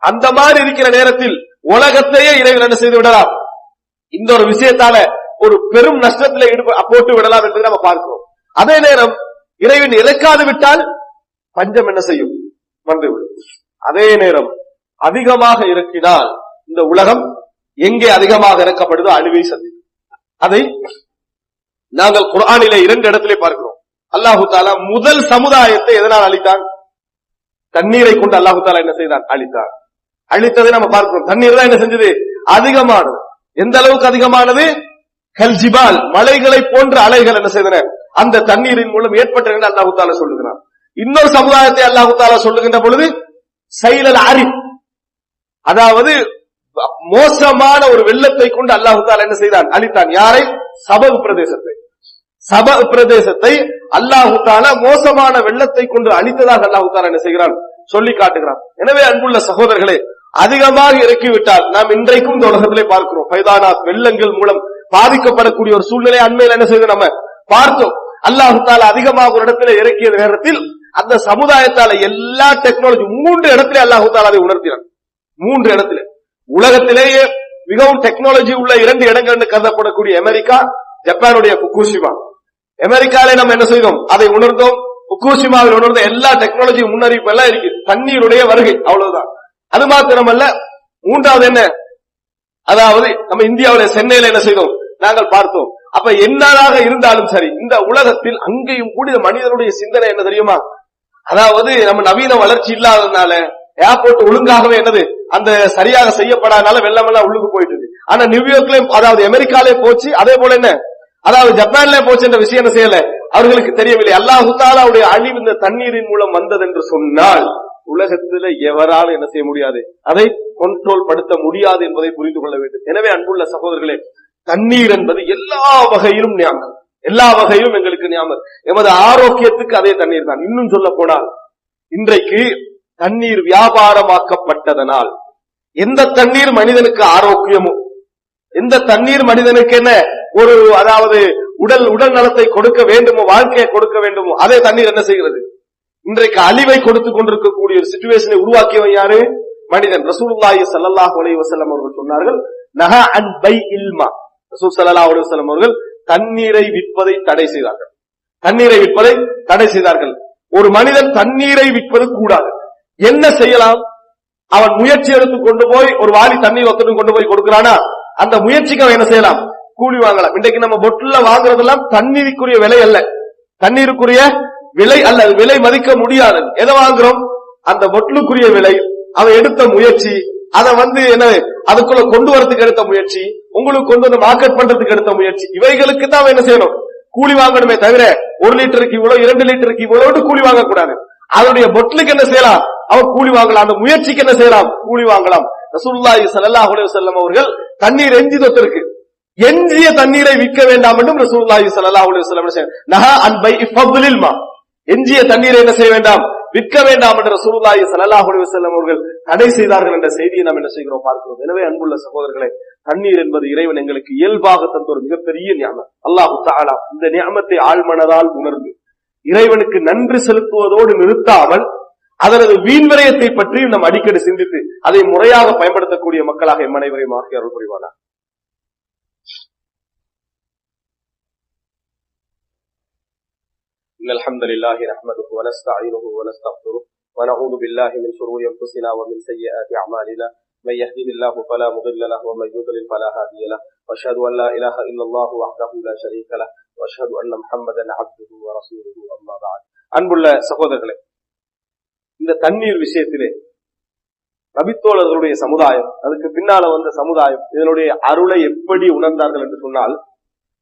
அந்த மாதிரி இருக்கிற நேரத்தில் உலகத்தையே இறைவன் என்ன செய்து விடலாம்? இந்த ஒரு விஷயத்தால ஒரு பெரும் நஷ்டத்தில் போட்டு விடலாம் என்பதை நம்ம பார்க்கிறோம். அதே நேரம் இறைவன் இறக்காது விட்டால் பஞ்சம் என்ன செய்யும்? வந்துவிடும். அதே நேரம் அதிகமாக இறக்கினால் இந்த உலகம் எங்கே அதிகமாக இறக்கப்படுதோ அழிவை சந்தி அதை நாங்கள் குரானிலே இரண்டு இடத்திலே பார்க்கிறோம். அல்லாஹு தாலா முதல் சமுதாயத்தை எதனால் அழித்தான்? தண்ணீரை கொண்டு அல்லாஹு தாலா என்ன செய்தான்? அழித்தான். அழித்ததை நம்ம பார்க்கிறோம். தண்ணீர் தான் என்ன செஞ்சது? அதிகமானது. எந்த அளவுக்கு அதிகமானது? கல்ஜிபால் மலைகளை போன்ற அலைகள் என்ன செய்தன? அந்த தண்ணீரின் மூலம் ஏற்பட்டன அல்லாஹு தாலா சொல்லுகிறான். இன்னொரு சமுதாயத்தை அல்லாஹு தாலா சொல்லுகின்ற பொழுது சைலல் அரி அதாவது மோசமான ஒரு வெள்ளத்தை கொண்டு அல்லாஹு தாலா என்ன செய்தான்? அழித்தான். யாரை? சபகு பிரதேசத்தை. சப பிரதேசத்தை அல்லாஹு தாலா மோசமான வெள்ளத்தை கொண்டு அழித்ததாக அல்லாஹு தாலா என்ன செய்கிறான்? சொல்லி காட்டுகிறான். எனவே அன்புள்ள சகோதரர்களே அதிகமாக இறக்கிவிட்டால் நாம் இன்றைக்கும் இந்த உலகத்திலே பார்க்கிறோம். பைதானா வெள்ளங்கள் மூலம் பாதிக்கப்படக்கூடிய ஒரு சூழ்நிலை அண்மையில் என்ன செய்து நம்ம பார்த்தோம். அல்லாஹு தாலா அதிகமாக ஒரு இடத்துல இறக்கிய நேரத்தில் அந்த சமுதாயத்தால எல்லா டெக்னாலஜி மூன்று இடத்துல அல்லாஹு தாலா அதை உணர்த்தினான். மூன்று இடத்துல. உலகத்திலேயே மிகவும் டெக்னாலஜி உள்ள இரண்டு இடங்கள் கருதப்படக்கூடிய அமெரிக்கா ஜப்பானுடைய குக்கூசிமா அமெரிக்காலே நம்ம என்ன செய்தோம்? அதை உணர்ந்தோம். குக்கூசிமாவில் உணர்ந்த எல்லா டெக்னாலஜி முன்னறிவிப்பு எல்லாம் இருக்கு. தண்ணீருடைய வருகை அவ்வளவுதான். அது மாத்திரமல்ல மூன்றாவது என்ன? அதாவது நம்ம இந்தியாவில சென்னையில என்ன செய்தோம்? நாங்கள் பார்த்தோம். அப்ப என்னதாக இருந்தாலும் சரி இந்த உலகத்தில் அங்கேயும் கூடிய மனிதனுடைய சிந்தனை என்ன தெரியுமா? அதாவது நம்ம நவீன வளர்ச்சி இல்லாததுனால ஏர்போர்ட் ஒழுங்காகவே என்னது? அந்த சரியாக செய்யப்படாதனால வெள்ளம் எல்லாம் உள்ளுக்கு போயிட்டு இருக்கு ஆனா நியூயார்க்லயும் அதாவது அமெரிக்காலே போச்சு அதே போல என்ன? அதாவது ஜப்பான்ல போச்சு என்ற விஷயம் என்ன செய்யல? அவர்களுக்கு தெரியவில்லை. அல்லாஹுத்தால அவருடைய அழிவு இந்த தண்ணீரின் மூலம் வந்தது என்று சொன்னால் உலகத்துல எவராலும் என்ன செய்ய முடியாது? அதை கண்ட்ரோல் படுத்த முடியாது என்பதை புரிந்து கொள்ள வேண்டும். எனவே அன்புள்ள சகோதரர்களே தண்ணீர் என்பது எல்லா வகையிலும் ஞாபகம் எல்லா வகையிலும் எங்களுக்கு ஞாபகம் எமது ஆரோக்கியத்துக்கு அதே தண்ணீர் தான் இன்னும் சொல்ல போனால் இன்றைக்கு தண்ணீர் வியாபாரமாக்கப்பட்டதனால் எந்த தண்ணீர் மனிதனுக்கு ஆரோக்கியமோ எந்த தண்ணீர் மனிதனுக்கு என்ன ஒரு அதாவது உடல் உடல் நலத்தை கொடுக்க வேண்டுமோ வாழ்க்கையை கொடுக்க வேண்டுமோ அதே தண்ணீர் என்ன செய்கிறது? இன்றைக்கு அழிவை கொடுத்து கொண்டிருக்கக்கூடிய ஒரு சுச்சுவேஷனை உருவாக்கியவன் யாரு? மனிதன். ரசூலுல்லாஹி ஸல்லல்லாஹு அலைஹி வஸல்லம் அவர்கள் சொன்னார்கள் நஹா அன் பை இல்மா ரசூல் ஸல்லல்லாஹு அலைஹி வஸல்லம் அவர்கள் தண்ணீரை விற்பதை தடை செய்தார்கள். தண்ணீரை விற்பதை தடை செய்தார்கள். ஒரு மனிதன் தண்ணீரை விற்பது கூடாது. என்ன செய்யலாம்? அவன் முயற்சி எடுத்து கொண்டு போய் ஒரு வாளி தண்ணீர் ஒத்துட்டு கொண்டு போய் கொடுக்கிறானா? அந்த முயற்சிக்கு அவன் என்ன செய்யலாம்? கூலி வாங்கலாம். இன்றைக்கு நம்ம பொட்டில வாங்குறதெல்லாம் தண்ணீருக்குரிய விலை அல்ல. தண்ணீருக்குரிய விலை அல்ல. விலை மதிக்க முடியாது. எதை வாங்குறோம்? அந்த பொட்டிலுக்குரிய விலை. அவன் எடுத்த முயற்சி. அதை வந்து என்ன அதுக்குள்ள கொண்டு வரதுக்கு எடுத்த முயற்சி. உங்களுக்கு கொண்டு வந்து மார்க்கெட் பண்றதுக்கு எடுத்த முயற்சி. இவைகளுக்கு தான் அவன் என்ன செய்யணும்? கூலி வாங்கணுமே தவிர ஒரு லிட்டருக்கு இவ்வளவு இரண்டு லிட்டருக்கு இவ்வளவு கூலி வாங்கக்கூடாது. அதனுடைய பொட்டலுக்கு என்ன செய்யலாம்? அவன் கூலி வாங்கலாம் அந்த முயற்சிக்கு என்ன செய்யலாம்? கூலி வாங்கலாம். ரசூல்லாஹி சல்லாஹ் அலைஹி அவர்கள் தண்ணீர் எஞ்சி தொத்திருக்கு. எஞ்சிய தண்ணீரை விற்க வேண்டாம் என்றும் ரசூல்லாஹி சல்லாஹ் அலைஹி நஹா எஞ்சிய தண்ணீரை என்ன செய்ய வேண்டாம்? விற்க வேண்டாம் என்ற ரசூலுல்லாஹி ஸல்லல்லாஹு அலைஹி அவர்கள் தடை செய்தார்கள் என்ற செய்தியை நாம் என்ன செய்கிறோம் பார்க்கிறோம். எனவே அன்புள்ள சகோதரர்களே தண்ணீர் என்பது இறைவன் எங்களுக்கு இயல்பாக தந்த ஒரு மிகப்பெரிய ஞானம் அல்லாஹு தாலா இந்த ஞானத்தை ஆழ்மனதால் உணர்ந்து இறைவனுக்கு நன்றி செலுத்துவதோடு நிறுத்தாமல் அதனது வீண் விரயத்தை பற்றி நாம் அடிக்கடி சிந்தித்து அதை முறையாக பயன்படுத்தக்கூடிய மக்களாக எம் அனைவரையும் ஆகிய அருள் புரிவானா إن الحمد لله نحمده ونستعينه ونستغفره ونعوذ بالله من شرور أنفسنا ومن سيئات أعمالنا من يهده الله فلا مضل له ومن يضلل فلا هادي له واشهد ان لا اله الا الله وحده لا شريك له واشهد ان محمدا عبده ورسوله اما بعد அன்புள்ள சகோதரர்களே இந்த தண்ணீர் விஷயத்திலே. நபித்தோழர்களுடைய சமுதாயம் அதுக்கு பின்னால வந்த சமுதாயம் இதனுடைய அருளை எப்படி உணர்ந்தார்கள் என்று சொன்னால்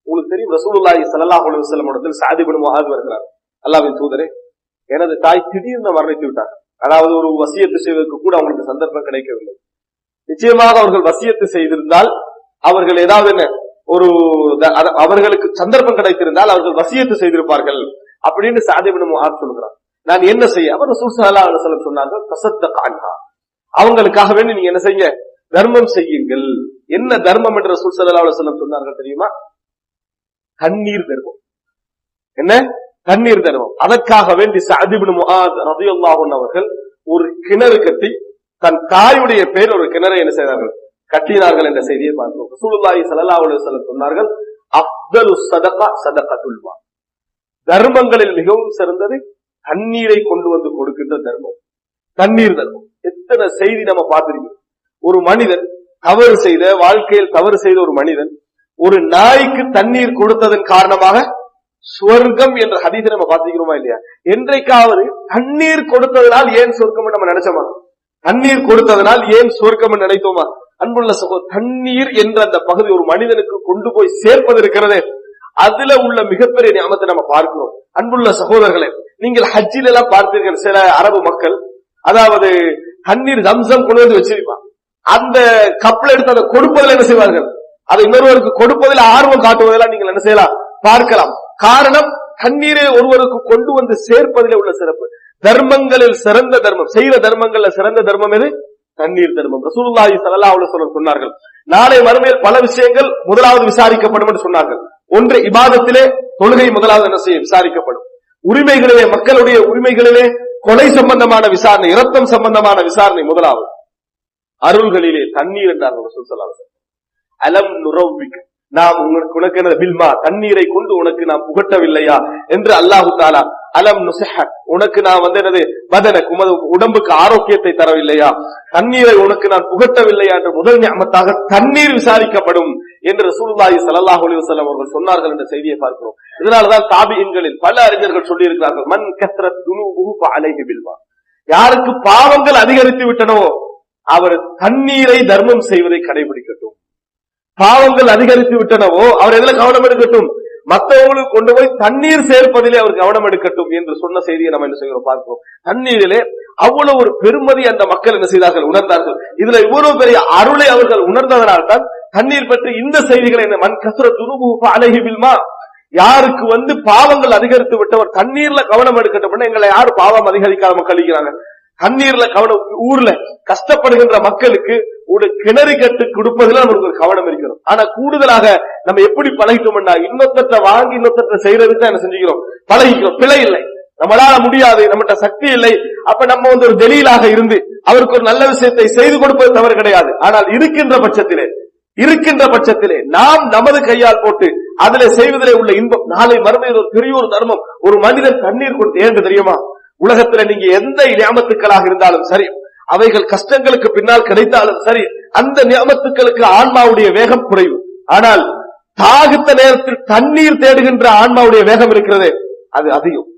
உங்களுக்கு தெரியும் ரசூலுல்லாஹி சல்லாஹ் அலுவலம் இடத்தில் சாதி பின் வருகிறார். அல்லாவின் தூதரே எனது தாய் திடீர்னு மரணித்து விட்டார். அதாவது ஒரு வசியத்து செய்வதற்கு கூட அவங்களுக்கு சந்தர்ப்பம் கிடைக்கவில்லை. நிச்சயமாக அவர்கள் வசியத்து செய்திருந்தால் அவர்கள் ஏதாவது என்ன ஒரு அவர்களுக்கு சந்தர்ப்பம் கிடைத்திருந்தால் அவர்கள் வசியத்து செய்திருப்பார்கள் அப்படின்னு சாதிபின் முஆத் சொல்கிறார். நான் என்ன செய்ய? அவர் ரசூல் ஸல்லல்லாஹு அலைஹி சொன்னார்கள் அவங்களுக்காக வேண்டி நீங்க என்ன செய்யுங்க? தர்மம் செய்யுங்கள். என்ன தர்மம் என்று ரசூல் சல்லா அலைஹி சொன்னார்கள் தெரியுமா? கண்ணீர் தர்மம் என்ன? கண்ணீர் தர்மம் அதற்காக வேண்டி சஅதிபின் அவர்கள் ஒரு கிணறு கட்டி தன் தாயுடைய பேர் ஒரு கிணறை என்ன செய்தார்கள்? கட்டினார்கள் என்ற செய்தியை பார்க்கிறோம். ரசூலுல்லாஹி சல்லா அலுவலம் சொன்னார்கள் அஃதலு சதகா சதகா துல்வா தர்மங்களில் மிகவும் சிறந்தது தண்ணீரை கொண்டு வந்து கொடுக்கின்ற தர்மம். தண்ணீர் தர்மம். எத்தனை செய்தி நம்ம பார்த்திருக்கோம். ஒரு மனிதன் தவறு செய்த வாழ்க்கையில் தவறு செய்த ஒரு மனிதன் ஒரு நாய்க்கு தண்ணீர் கொடுத்ததன் காரணமாக சுவர்க்கம் என்ற ஹதீஸை நம்ம பார்த்திருக்கிறோமா இல்லையா? என்றைக்காவது தண்ணீர் கொடுத்ததனால் ஏன் சொர்க்கம் நம்ம நினைச்சோமா? தண்ணீர் கொடுத்ததனால் ஏன் சொர்க்கம் நினைத்தோமா? அன்புள்ள சகோ தண்ணீர் என்ற அந்த பகுதி ஒரு மனிதனுக்கு கொண்டு போய் சேர்ப்பது இருக்கிறதே. அதுல உள்ள மிகப்பெரிய ஞாபகத்தை நம்ம பார்க்கிறோம் அன்புள்ள சகோதரர்களே நீங்கள் ஹஜ்ஜில எல்லாம் பார்த்தீர்கள் சில அரபு மக்கள். அதாவது தண்ணீர் தம்சம் கொண்டு வந்து வச்சிருப்பான். அந்த கப்பல் எடுத்து அதை கொடுப்பதில் என்ன செய்வார்கள்? அதை இன்னொருவருக்கு கொடுப்பதில் ஆர்வம் காட்டுவதெல்லாம் நீங்கள் என்ன செய்யலாம்? பார்க்கலாம். காரணம் தண்ணீரை ஒருவருக்கு கொண்டு வந்து சேர்ப்பதிலே உள்ள சிறப்பு. தர்மங்களில் சிறந்த தர்மம். செய்த தர்மங்கள்ல சிறந்த தர்மம் எது? தண்ணீர் தர்மம். ரசூலுல்லாஹி ஸல்லல்லாஹு அலைஹி சொன்னார்கள் நாளை மறுமையில் பல விஷயங்கள் முதலாவது விசாரிக்கப்படும் என்று சொன்னார்கள். ஒன்று இபாதத்திலே தொழுகை முதலாவது என்ன செய்ய விசாரிக்கப்படும். உரிமைகளிலே மக்களுடைய உரிமைகளிலே கொலை சம்பந்தமான விசாரணை இரத்தம் சம்பந்தமான விசாரணை முதலாவது. அருள்களிலே தண்ணீர் என்றார்கள் ரசூல் ஸல்லல்லாஹு அலம் நுரவ்விக் நாம் உனக்கு உனக்கு என்ன பில்மா தண்ணீரை கொண்டு உனக்கு நாம் புகட்டவில்லையா? என்று அல்லாஹு தாலா அலம் நுசஹக். உனக்கு நான் வந்து என்னது பதனக் உமது உடம்புக்கு ஆரோக்கியத்தை தரவில்லையா? தண்ணீரை உனக்கு நான் புகட்டவில்லையா என்று முதல் ஞாபகத்தாக தண்ணீர் விசாரிக்கப்படும் என்று ரசூலுல்லாஹி ஸல்லல்லாஹு அலைஹி அவர்கள் சொன்னார்கள் என்ற செய்தியை பார்க்கிறோம். இதனால்தான் தாபியின்களில் பல அறிஞர்கள் சொல்லி இருக்கிறார்கள் மன் கத்ரத் துனூபுஹு ஃபஅலைஹி யாருக்கு பாவங்கள் அதிகரித்து விட்டனோ அவர் தண்ணீரை தர்மம் செய்வதை கடைபிடிக்கட்டும். பாவங்கள் அதிகரித்து விட்டனவோ அவர் எதுல கவனம் எடுக்கட்டும்? மற்றவங்களுக்கு கொண்டு போய் தண்ணீர் சேர்ப்பதிலே அவர் கவனம் எடுக்கட்டும் என்று சொன்ன செய்தியை நம்ம என்ன செய்கிறோம் பார்க்கிறோம். தண்ணீரிலே அவ்வளவு ஒரு பெருமதி அந்த மக்கள் என்ன செய்தார்கள்? உணர்ந்தார்கள். இதுல இவ்வளவு பெரிய அருளை அவர்கள் உணர்ந்ததனால் தான் தண்ணீர் பற்றி இந்த செய்திகளை என்ன மண் கசுர துணுபு அழகிபில்மா யாருக்கு வந்து பாவங்கள் அதிகரித்து விட்டவர் தண்ணீர்ல கவனம் எடுக்கட்டும் எங்களை யாரு பாவம் அதிகரிக்காம கழிக்கிறாங்க தண்ணீர்ல கவனம் ஊர்ல கஷ்டப்படுகின்ற மக்களுக்கு கிணறு கட்டு கொடுப்பதில் நமக்கு ஒரு கவனம் இருக்கிறோம். ஆனா கூடுதலாக நம்ம எப்படி பழகிட்டோம்னா இன்னொத்தத்தை வாங்கி இன்னொத்தத்தை செய்யறதுக்கு தான் என்ன செஞ்சுக்கிறோம். பழகிக்கிறோம். பிழை இல்லை. நம்மளால முடியாது. நம்மகிட்ட சக்தி இல்லை. அப்ப நம்ம வந்து ஒரு வெளியிலாக இருந்து அவருக்கு ஒரு நல்ல விஷயத்தை செய்து கொடுப்பது தவறு கிடையாது. ஆனால் இருக்கின்ற பட்சத்திலே இருக்கின்ற பட்சத்திலே நாம் நமது கையால் போட்டு அதிலே செய்வதிலே உள்ள இன்பம் நாளை மறுமையில் ஒரு பெரிய ஒரு தர்மம் ஒரு மனிதன் தண்ணீர் கொடுத்து ஏன் தெரியுமா? உலகத்துல நீங்க எந்த நியமத்துக்களாக இருந்தாலும் சரி அவைகள் கஷ்டங்களுக்கு பின்னால் கிடைத்தாலும் சரி அந்த நியமத்துக்களுக்கு ஆன்மாவுடைய வேகம் குறைவு ஆனால் தாகித்த நேரத்தில் தண்ணீர் தேடுகின்ற ஆன்மாவுடைய வேகம் இருக்கிறது அது அதிகம்.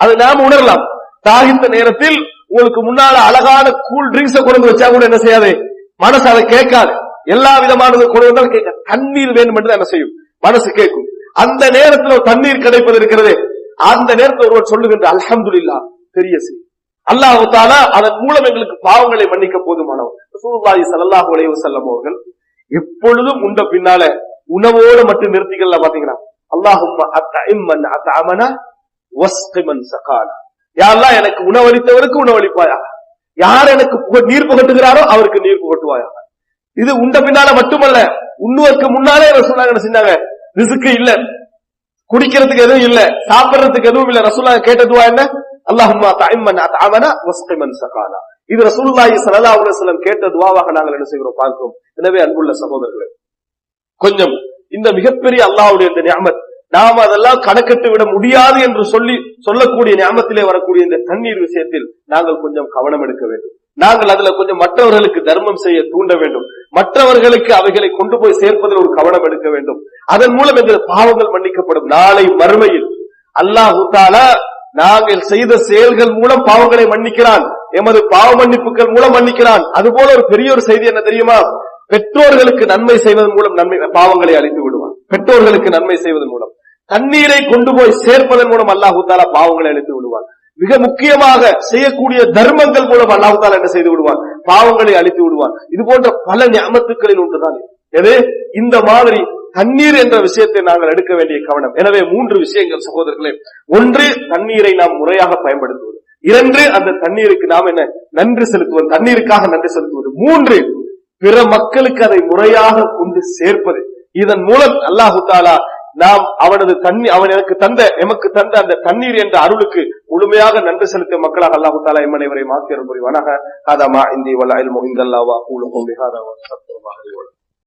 அது நாம் உணரலாம். தாகித்த நேரத்தில் உங்களுக்கு முன்னால அழகான கூல் ட்ரிங்க்ஸ கொண்டு வந்து வச்சா கூட என்ன செய்யாது? மனசு அதை கேட்காது. எல்லா விதமானது கொண்டு வந்தாலும் கேட்க தண்ணீர் வேண்டும் என்று என்ன செய்யும்? மனசு கேட்கும். அந்த நேரத்தில் ஒரு தண்ணீர் கிடைப்பது இருக்கிறது அந்த நேரத்தில் ஒருவர் சொல்லுகின்ற அல்ஹம்துலில்லாஹ். பெரிய செய்தி. அல்லாஹு தாலா அதன் மூலம் எங்களுக்கு பாவங்களை மன்னிக்க போதுமானவர். ரசூலுல்லாஹி சல்லாஹ் அலைஹி வஸல்லம் அவர்கள் எப்பொழுதும் உண்ட பின்னால உணவோடு மட்டும் நிறுத்திக்கல பாத்தீங்கன்னா அல்லாஹும்ம சகானா. யா அல்லாஹ் எனக்கு உணவளித்தவருக்கு உணவளிப்பாயா யார் எனக்கு நீர் புகட்டுகிறாரோ அவருக்கு நீர் புகட்டுவாயா இது உண்ட பின்னால மட்டுமல்ல உண்ணுவதற்கு முன்னாலே ரசூலுல்லாஹ் என்ன செஞ்சாங்க? ரிசுக்கு இல்ல. குடிக்கிறதுக்கு எதுவும் இல்ல. சாப்பிடுறதுக்கு எதுவும் இல்ல. ரசூலுல்லாஹ் கேட்டதுவா என்ன? அல்லாஹும்மா தஇம்மன் அத்அமனா வஸ்கிமன் சகாலா இது ரசூலுல்லாஹி ஸல்லல்லாஹு அலைஹி கேட்ட துவாவாக நாங்கள் என்ன செய்கிறோம்? பார்க்கிறோம். எனவே அன்புள்ள சகோதரர்களே கொஞ்சம் இந்த மிகப்பெரிய அல்லாஹ்வுடைய இந்த நியமத் நாம் அதெல்லாம் கணக்கிட்டு விட முடியாது என்று சொல்லி சொல்லக்கூடிய ஞாபகத்திலே வரக்கூடிய இந்த தண்ணீர் விஷயத்தில் நாங்கள் கொஞ்சம் கவனம் எடுக்க வேண்டும். நாங்கள் அதுல கொஞ்சம் மற்றவர்களுக்கு தர்மம் செய்ய தூண்ட வேண்டும். மற்றவர்களுக்கு அவைகளை கொண்டு போய் சேர்ப்பதில் ஒரு கவனம் எடுக்க வேண்டும். அதன் மூலம் எங்கள் பாவங்கள் மன்னிக்கப்படும். நாளை மறுமையில் அல்லாஹு தாலா நாங்கள் செய்த செயல்கள் மூலம் பாவங்களை மன்னிக்கிறான். எமது பாவ மன்னிப்புகள் மூலம் மன்னிக்கிறான். அதுபோல ஒரு பெரிய ஒரு செய்தி என்ன தெரியுமா? பெற்றோர்களுக்கு நன்மை செய்வதன் மூலம் நன்மை பாவங்களை அழித்து விடுவான். பெற்றோர்களுக்கு நன்மை செய்வதன் மூலம். தண்ணீரை கொண்டு போய் சேர்ப்பதன் மூலம் அல்லாஹு தாலா பாவங்களை அழித்து விடுவான். மிக முக்கியமாக செய்யக்கூடிய தர்மங்கள் மூலம் அல்லாஹு தாலா என்ன செய்து விடுவான்? பாவங்களை அழித்து விடுவான். இது போன்ற பல ஞாபகத்துக்களில் ஒன்றுதான் எது? இந்த மாதிரி தண்ணீர் என்ற விஷயத்தை நாங்கள் எடுக்க வேண்டிய கவனம். எனவே மூன்று விஷயங்கள் சகோதரர்களே. ஒன்று தண்ணீரை நாம் முறையாக பயன்படுத்துவது. இரண்டு அந்த தண்ணீருக்கு நாம் என்ன நன்றி செலுத்துவது தண்ணீருக்காக நன்றி செலுத்துவது. மூன்று பிற மக்களுக்கு அதை முறையாக கொண்டு சேர்ப்பது. இதன் மூலம் அல்லாஹு தாலா நாம் அவனது தண்ணி அவன் எனக்கு தந்த எமக்கு தந்த அந்த தண்ணீர் என்ற அருளுக்கு முழுமையாக நன்றி செலுத்திய மக்களாக அல்லாஹு தாலா எம்மனைவரை மாற்றியர் புரிவானாக. ஹாதா இந்தி வல்லாயில் முகிந்தல்லாவா இந்தல்லாவா